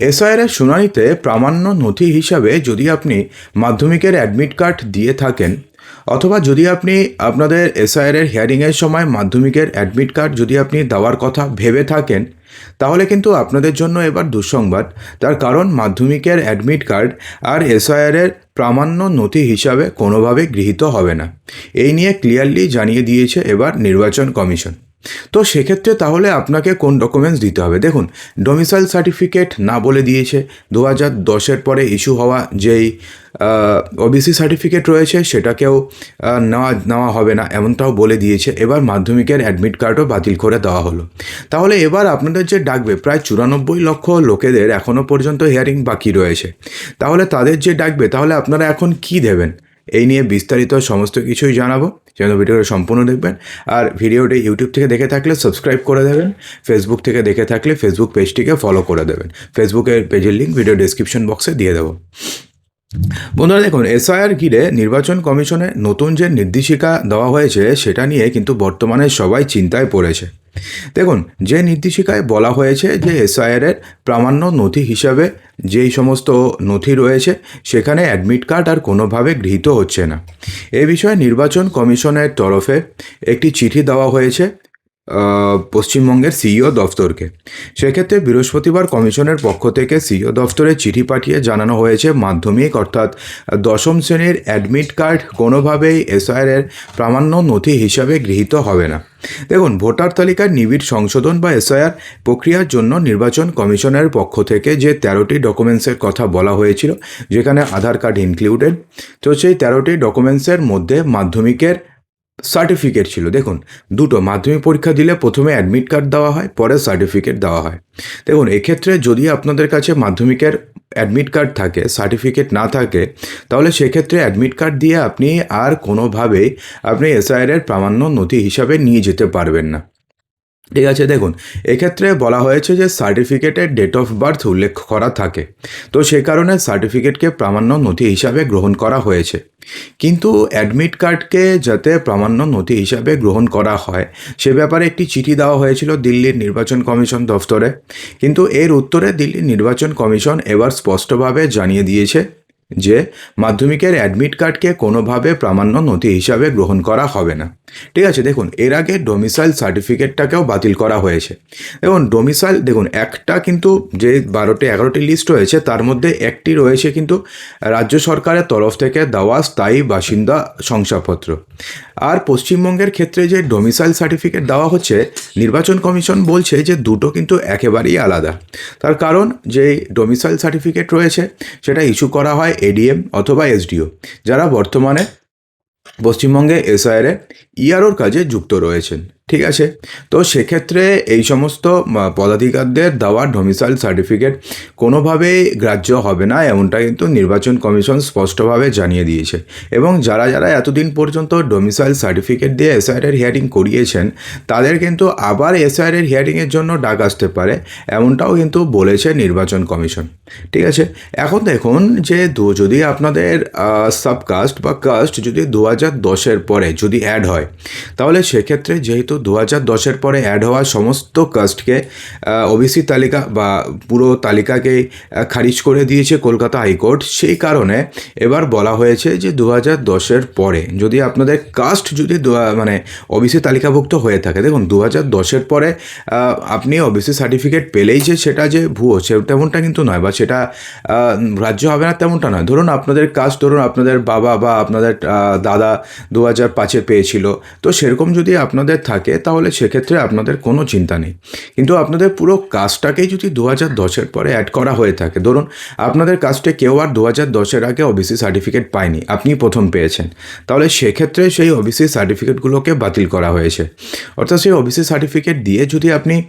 এসআইআরের শুনানিতে প্রামাণ্য নথি হিসাবে যদি আপনি মাধ্যমিকের অ্যাডমিট কার্ড দিয়ে থাকেন, অথবা যদি আপনি আপনাদের এসআইআরের হিয়ারিংয়ের সময় মাধ্যমিকের অ্যাডমিট কার্ড যদি আপনি দেওয়ার কথা ভেবে থাকেন, তাহলে কিন্তু আপনাদের জন্য এবার দুঃসংবাদ। তার কারণ মাধ্যমিকের অ্যাডমিট কার্ড আর এসআইআরের প্রামাণ্য নথি হিসাবে কোনোভাবে গৃহীত হবে না। এই নিয়ে ক্লিয়ারলি জানিয়ে দিয়েছে এবার নির্বাচন কমিশন। তো সেক্ষেত্রে তাহলে আপনাকে কোন ডকুমেন্টস দিতে হবে? দেখুন ডোমিসাইল সার্টিফিকেট না বলে দিয়েছে দু হাজার দশের পরে ইস্যু হওয়া যেই ওবিসি সার্টিফিকেট রয়েছে সেটাকেও নেওয়া নেওয়া হবে না, এমনটাও বলে দিয়েছে। এবার মাধ্যমিকের অ্যাডমিট কার্ডও বাতিল করে দেওয়া হলো। তাহলে এবার আপনাদের যে ডাকবে, প্রায় চুরানব্বই লক্ষ লোকেদের এখনও পর্যন্ত হিয়ারিং বাকি রয়েছে। তাহলে তাদের যে ডাকবে, তাহলে আপনারা এখন কি দেবেন? এই নিয়ে বিস্তারিত সমস্ত কিছুই জানাব। যেন ভিডিওটা সম্পূর্ণ দেখবেন। আর ভিডিওটি ইউটিউব থেকে দেখে থাকলে সাবস্ক্রাইব করে দেবেন। ফেসবুক থেকে দেখে থাকলে ফেসবুক পেজটিকে ফলো করে দেবেন। ফেসবুকের পেজের লিঙ্ক ভিডিও ডিসক্রিপশন বক্সে দিয়ে দেবো। বন্ধুরা দেখুন এসআইআর ঘিরে নির্বাচন কমিশনে নতুন যে নির্দেশিকা দেওয়া হয়েছে, সেটা নিয়ে কিন্তু বর্তমানে সবাই চিন্তায় পড়েছে। দেখুন, যে নির্দেশিকায় বলা হয়েছে যে এসআইআরের প্রামাণ্য নথি হিসাবে যেই সমস্ত নথি রয়েছে, সেখানে অ্যাডমিট কার্ড আর কোনোভাবে গৃহীত হচ্ছে না। এ বিষয়ে নির্বাচন কমিশনের তরফে একটি চিঠি দেওয়া হয়েছে। পশ্চিমবঙ্গের সিইও দফতরকে। সেক্ষেত্রে বৃহস্পতিবার কমিশনের পক্ষ থেকে সিইও দফতরে চিঠি পাঠিয়ে জানানো হয়েছে মাধ্যমিক অর্থাৎ দশম শ্রেণির অ্যাডমিট কার্ড কোনোভাবেই এসআইআরের প্রামাণ্য নথি হিসাবে গৃহীত হবে না। দেখুন, ভোটার তালিকার নিবিড় সংশোধন বা এসআইআর প্রক্রিয়ার জন্য নির্বাচন কমিশনের পক্ষ থেকে যে তেরোটি ডকুমেন্টসের কথা বলা হয়েছিল, যেখানে আধার কার্ড ইনক্লুডেড, তো সেই তেরোটি ডকুমেন্টসের মধ্যে মাধ্যমিকের সার্টিফিকেট ছিল। দেখুন, দুটো মাধ্যমিক পরীক্ষা দিলে প্রথমে অ্যাডমিট কার্ড দেওয়া হয়, পরে সার্টিফিকেট দেওয়া হয়। দেখুন, এক্ষেত্রে যদি আপনাদের কাছে মাধ্যমিকের অ্যাডমিট কার্ড থাকে সার্টিফিকেট না থাকে, তাহলে সেক্ষেত্রে অ্যাডমিট কার্ড দিয়ে আপনি আর কোনোভাবেই আপনি এসআইআরের প্রামাণ্য নথি হিসাবে নিয়ে যেতে পারবেন না। ঠিক আছে, দেখুন, এক্ষেত্রে বলা হয়েছে যে সার্টিফিকেটের ডেট অফ বার্থ উল্লেখ করা থাকে। তো সে কারণে সার্টিফিকেটকে প্রামাণ্য নথি হিসাবে গ্রহণ করা হয়েছে। কিন্তু অ্যাডমিট কার্ডকে যাতে প্রামাণ্য নথি হিসাবে গ্রহণ করা হয়, সে ব্যাপারে একটি চিঠি দেওয়া হয়েছিল দিল্লির নির্বাচন কমিশন দফতরে। কিন্তু এর উত্তরে দিল্লির নির্বাচন কমিশন এবার স্পষ্টভাবে জানিয়ে দিয়েছে যে মাধ্যমিকের অ্যাডমিট কার্ডকে কোনোভাবে প্রামাণ্য নথি হিসাবে গ্রহণ করা হবে না। ঠিক আছে, দেখুন, এর আগে ডোমিসাইল সার্টিফিকেটটাকেও বাতিল করা হয়েছে। দেখুন ডোমিসাইল দেখুন, একটা কিন্তু যে বারোটি, এগারোটি লিস্ট রয়েছে, তার মধ্যে একটি রয়েছে কিন্তু রাজ্য সরকারের তরফ থেকে দেওয়া স্থায়ী বাসিন্দা শংসাপত্র। আর পশ্চিমবঙ্গের ক্ষেত্রে যে ডোমিসাইল সার্টিফিকেট দেওয়া হচ্ছে, নির্বাচন কমিশন বলছে যে দুটো কিন্তু একেবারেই আলাদা। তার কারণ, যে ডোমিসাইল সার্টিফিকেট রয়েছে, সেটা ইস্যু করা হয় এডিএম অথবা এসডিও যারা বর্তমানে পশ্চিমবঙ্গে এসআইআরে ইআরওর কাজে যুক্ত রয়েছেন। ঠিক আছে? তো সেক্ষেত্রে এই সমস্ত পদাধিকারদের দেওয়া ডোমিসাইল সার্টিফিকেট কোনোভাবেই গ্রাহ্য হবে না এমনটা কিন্তু নির্বাচন কমিশন স্পষ্টভাবে জানিয়ে দিয়েছে। এবং যারা যারা এতদিন পর্যন্ত ডোমিসাইল সার্টিফিকেট দিয়ে এসআইআরের হিয়ারিং করিয়েছেন, তাদের কিন্তু আবার এসআইআরের হিয়ারিংয়ের জন্য ডাক আসতে পারে, এমনটাও কিন্তু বলেছে নির্বাচন কমিশন। ঠিক আছে? এখন দেখুন যে যদি আপনাদের সাবকাস্ট বা কাস্ট যদি দু হাজার দশের পরে যদি অ্যাড হয়, তাহলে সেক্ষেত্রে যেহেতু দু হাজার দশের পরে অ্যাড হওয়া সমস্ত কাস্টকে ওবিসি তালিকা বা পুরো তালিকাকে খারিজ করে দিয়েছে কলকাতা হাইকোর্ট। সেই কারণে এবার বলা হয়েছে যে দু হাজার দশের পরে যদি আপনাদের কাস্ট যদি মানে ওবিসি তালিকাভুক্ত হয়ে থাকে, দেখুন দু হাজার দশের পরে আপনি ওবিসি সার্টিফিকেট পেলেই যে সেটা যে ভুয়ো, সে তেমনটা কিন্তু নয় বা সেটা রাজ্য হবে না তেমনটা নয়। ধরুন আপনাদের কাস্ট ধরুন আপনাদের বাবা বা আপনাদের দাদা দু হাজার পাঁচে পেয়েছিল। তো সেরকম যদি আপনাদের থাকে তাহলে সেক্ষেত্রে আপনাদের কোনো চিন্তা নেই। কিন্তু আপনাদের পুরো কাজটাকেই যদি দু হাজার দশের পরে অ্যাড করা হয়ে থাকে, ধরুন আপনাদের কাজটা কেউ আর দু হাজার দশের আগে ওবিসি সার্টিফিকেট পায়নি, আপনি প্রথম পেয়েছেন, তাহলে সেক্ষেত্রে সেই ওবিসি সার্টিফিকেটগুলোকে বাতিল করা হয়েছে। অর্থাৎ সেই ওবিসি সার্টিফিকেট দিয়ে যদি আপনি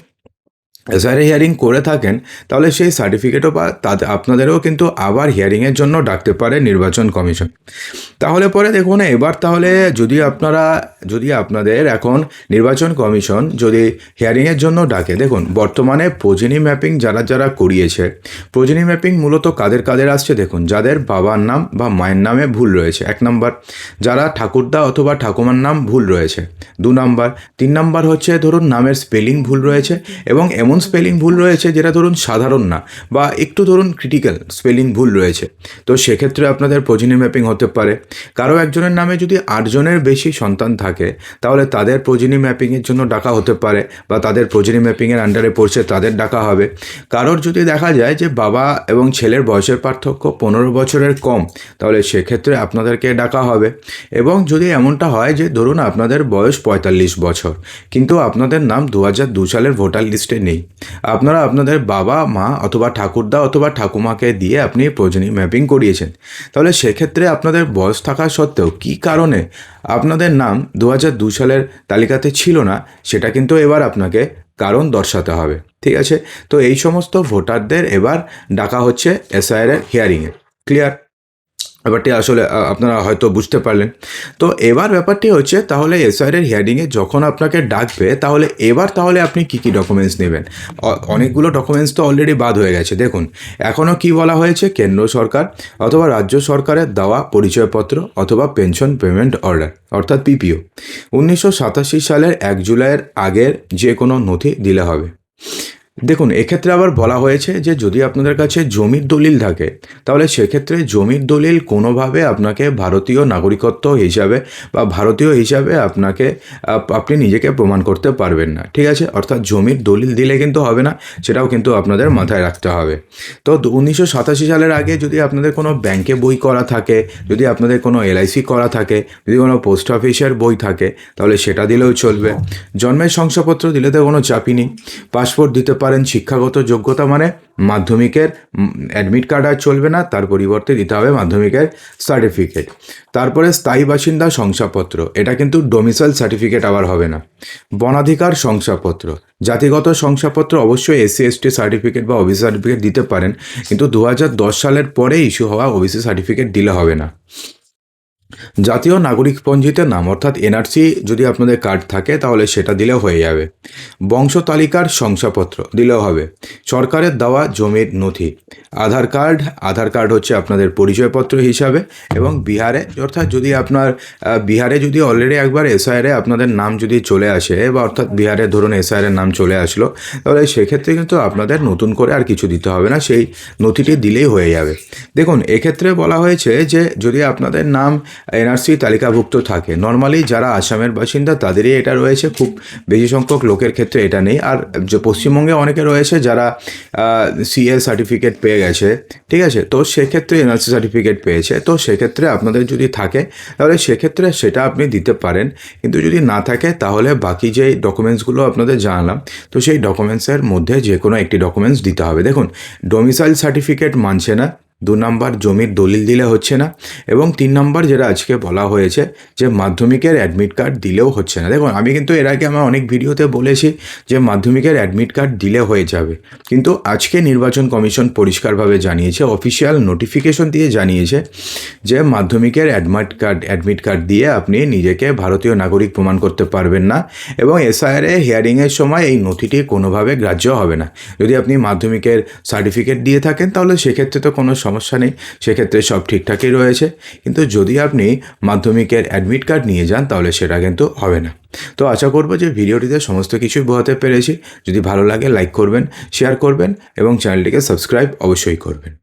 এসআইআর হিয়ারিং করে থাকেন, তাহলে সেই সার্টিফিকেটও বা তাদের আপনাদেরও কিন্তু আবার হিয়ারিংয়ের জন্য ডাকতে পারে নির্বাচন কমিশন। তাহলে পরে দেখুন, এবার তাহলে যদি আপনারা, যদি আপনাদের এখন নির্বাচন কমিশন যদি হিয়ারিংয়ের জন্য ডাকে, দেখুন, বর্তমানে প্রোজেনি ম্যাপিং যারা যারা করিয়েছে, প্রোজেনি ম্যাপিং মূলত কাদের কাদের আসছে দেখুন, যাদের বাবার নাম বা মায়ের নামে ভুল রয়েছে, এক নম্বর। যারা ঠাকুরদা অথবা ঠাকুমার নাম ভুল রয়েছে, দু নম্বর। তিন নাম্বার হচ্ছে, ধরুন, নামের স্পেলিং ভুল রয়েছে এবং এমন এমন স্পেলিং ভুল রয়েছে যেটা ধরুন সাধারণ না, বা একটু ধরুন ক্রিটিক্যাল স্পেলিং ভুল রয়েছে। তো সেক্ষেত্রে আপনাদের প্রোজিনি ম্যাপিং হতে পারে। কারও একজনের নামে যদি আটজনের বেশি সন্তান থাকে, তাহলে তাদের প্রোজিনি ম্যাপিংয়ের জন্য ডাকা হতে পারে, বা তাদের প্রোজিনি ম্যাপিংয়ের আন্ডারে পড়ছে তাদের ডাকা হবে। কারোর যদি দেখা যায় যে বাবা এবং ছেলের বয়সের পার্থক্য পনেরো বছরের কম, তাহলে সেক্ষেত্রে আপনাদেরকে ডাকা হবে। এবং যদি এমনটা হয় যে ধরুন আপনাদের বয়স পঁয়তাল্লিশ বছর, কিন্তু আপনাদের নাম দু হাজার দু সালের ভোটার লিস্টে নেই আপনারা আপনাদের বাবা, মা অথবা ঠাকুরদা অথবা ঠাকুমাকে দিয়ে আপনি প্রয়োজনীয় ম্যাপিং করিয়েছেন। তাহলে সেক্ষেত্রে আপনাদের বয়স থাকা সত্ত্বেও কী কারণে আপনাদের নাম দু দু সালের তালিকাতে ছিল না, সেটা কিন্তু এবার আপনাকে কারণ দর্শাতে হবে। ঠিক আছে? তো এই সমস্ত ভোটারদের এবার ডাকা হচ্ছে এসআইআর হিয়ারিংয়ে ক্লিয়ার ব্যাপারটি আসলে আপনারা হয়তো বুঝতে পারলেন। তো এবার ব্যাপারটি হচ্ছে, তাহলে এসআইআর এর হিয়ারিংয়ে যখন আপনাকে ডাকবে, তাহলে এবার তাহলে আপনি কি কি ডকুমেন্টস নেবেন? অনেকগুলো ডকুমেন্টস তো অলরেডি বাদ হয়ে গেছে। দেখুন এখনও কি বলা হয়েছে? কেন্দ্র সরকার অথবা রাজ্য সরকারের দেওয়া পরিচয়পত্র অথবা পেনশন পেমেন্ট অর্ডার অর্থাৎ পিপিও উনিশশো সাতাশি সালের এক জুলাইয়ের আগের যে কোনো নথি দিলে হবে। দেখুন, এক্ষেত্রে আবার বলা হয়েছে যে যদি আপনাদের কাছে জমির দলিল থাকে, তাহলে সেক্ষেত্রে জমির দলিল কোনোভাবে আপনাকে ভারতীয় নাগরিকত্ব হিসাবে বা ভারতীয় হিসাবে আপনাকে আপনি নিজেকে প্রমাণ করতে পারবেন না, ঠিক আছে? অর্থাৎ জমির দলিল দিলে কিন্তু হবে না, সেটাও কিন্তু আপনাদের মাথায় রাখতে হবে। তো উনিশশো সাতাশি সালের আগে যদি আপনাদের কোনো ব্যাংকে বই করা থাকে, যদি আপনাদের কোনো এলআইসি করা থাকে, যদি কোনো পোস্ট অফিসের বই থাকে, তাহলে সেটা দিলেও চলবে। জন্মের শংসাপত্র দিলে তো কোনো চাপই নেই। পাসপোর্ট দিতে পারেন শিক্ষাগত যোগ্যতা মানে মাধ্যমিকের অ্যাডমিট কার্ড আর চলবে না, তার পরিবর্তে দিতে হবে মাধ্যমিকের সার্টিফিকেট তারপরে স্থায়ী বাসিন্দা শংসাপত্র, এটা কিন্তু ডোমিসাইল সার্টিফিকেট আবার হবে না। বনাধিকার শংসাপত্র, জাতিগত শংসাপত্র অবশ্যই এসসি এসটি সার্টিফিকেট বা ওবিসি সার্টিফিকেট দিতে পারেন, কিন্তু দু হাজার দশ সালের পরে ইস্যু হওয়া ওবিসি সার্টিফিকেট দিলে হবে না। জাতীয় নাগরিক পঞ্জিতে নাম, অর্থাৎ এনআরসি যদি আপনাদের কার্ড থাকে, তাহলে সেটা দিলেও হয়ে যাবে। বংশ তালিকার শংসাপত্র দিলেও হবে। সরকারের দেওয়া জমির নথি, আধার কার্ড আধার কার্ড হচ্ছে আপনাদের পরিচয়পত্র হিসাবে এবং বিহারে, অর্থাৎ যদি আপনার বিহারে যদি অলরেডি একবার এসআইআরে আপনাদের নাম যদি চলে আসে বা অর্থাৎ বিহারে ধরুন এসআইআরের নাম চলে আসলো, তাহলে সেক্ষেত্রে কিন্তু আপনাদের নতুন করে আর কিছু দিতে হবে না, সেই নথিটি দিলেই হয়ে যাবে। দেখুন, এক্ষেত্রে বলা হয়েছে যে যদি আপনাদের নাম এনআরসি তালিকাভুক্ত থাকে। নর্মালি যারা আসামের বাসিন্দা, তাদেরই এটা রয়েছে। খুব বেশি সংখ্যক লোকের ক্ষেত্রে এটা নেই। আর পশ্চিমবঙ্গে অনেকে রয়েছে যারা সিএ সার্টিফিকেট পেয়ে গেছে, ঠিক আছে? তো সেক্ষেত্রে এনআরসি সার্টিফিকেট পেয়েছে। তো সেক্ষেত্রে আপনাদের যদি থাকে, তাহলে সেক্ষেত্রে সেটা আপনি দিতে পারেন। কিন্তু যদি না থাকে, তাহলে বাকি যে ডকুমেন্টসগুলো আপনাদের জানালাম, তো সেই ডকুমেন্টসের মধ্যে যে কোনো একটি ডকুমেন্টস দিতে হবে। দেখুন ডোমিসাইল সার্টিফিকেট মানছে না দু নম্বর জমির দলিল দিলে হচ্ছে না এবং তিন নম্বর যেটা আজকে বলা হয়েছে যে মাধ্যমিকের অ্যাডমিট কার্ড দিলেও হচ্ছে না। দেখুন, আমি কিন্তু এর আগে আমার অনেক ভিডিওতে বলেছি যে মাধ্যমিকের অ্যাডমিট কার্ড দিলে হয়ে যাবে। কিন্তু আজকে নির্বাচন কমিশন পরিষ্কারভাবে জানিয়েছে অফিসিয়াল নোটিফিকেশন দিয়ে জানিয়েছে যে মাধ্যমিকের অ্যাডমিট কার্ড অ্যাডমিট কার্ড দিয়ে আপনি নিজেকে ভারতীয় নাগরিক প্রমাণ করতে পারবেন না এবং এসআইআরে হিয়ারিংয়ের সময় এই নথিটি কোনোভাবে গ্রাহ্য হবে না। যদি আপনি মাধ্যমিকের সার্টিফিকেট দিয়ে থাকেন, তাহলে সেক্ষেত্রে তো কোনো সমস্যা নেই, সেক্ষেত্রে সব ঠিকঠাকই রয়েছে। কিন্তু যদি আপনি মাধ্যমিকের অ্যাডমিট কার্ড নিয়ে যান, তাহলে সেটা কিন্তু হবে না। তো আশা করব যে ভিডিওটিতে সমস্ত কিছুই বোঝাতে পেরেছি। যদি ভালো লাগে লাইক করবেন শেয়ার করবেন এবং চ্যানেলটিকে সাবস্ক্রাইব অবশ্যই করবেন।